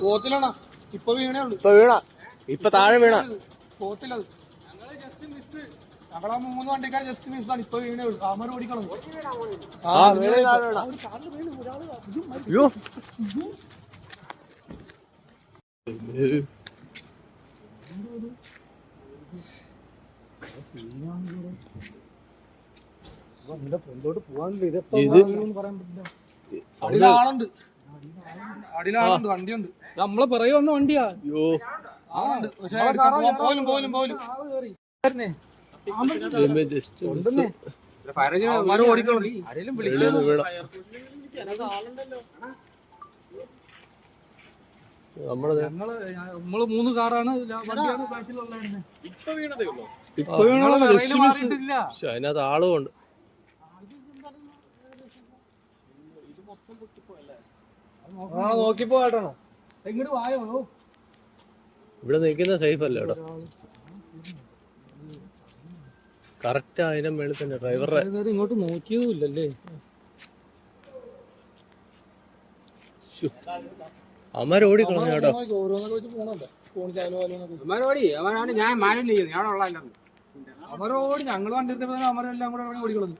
പോത്തിലാണോ? ഇപ്പൊ വീണേ ഉള്ളു. ഇപ്പൊ വീണ? ഇപ്പൊ താഴെ വീണ? ഞങ്ങളാ മൂന്ന് വണ്ടിക്കാർ ജസ്റ്റ് ഇപ്പൊ വീണേ ഉള്ളു. അമർ ഓടിക്കണം. ആ വീണ താഴെ വീണ. അയ്യോ. ഫ്രണ്ടോട്ട് പോവാനില്ല ഇത് ഇത് പറയാൻ പറ്റില്ല. വണ്ടിയുണ്ട് നമ്മളെ പിറകെ വന്ന വണ്ടിയാ. പോലും പോലും നമ്മൾ ദേ- ഞങ്ങൾ നമ്മൾ മൂന്ന് കാറാണ്. അതിനകത്ത് ആളും ഉണ്ട്. ആ നോക്കിപ്പോ കേട്ടോ ഇങ്ങോട്ട് വായോ? ഇവിടെ നിൽക്കുന്ന സേഫ് അല്ല ഇവിടെ? കറക്റ്റ് അതിന്റെ മേളിൽ തന്നെ ഡ്രൈവറെ ഇങ്ങോട്ട് നോക്കിയതുമില്ലല്ലേ? അമര ഓടിക്കളഞ്ഞു കേട്ടോ. അമരോടി അവനാണ് ഞാൻ മാനം ചെയ്യുന്നത് അവിടെ ഉള്ള അമരോടി ഞങ്ങൾ വണ്ടി അമരെല്ലാം കൂടെ ഇറങ്ങി ഓടിക്കളഞ്ഞു.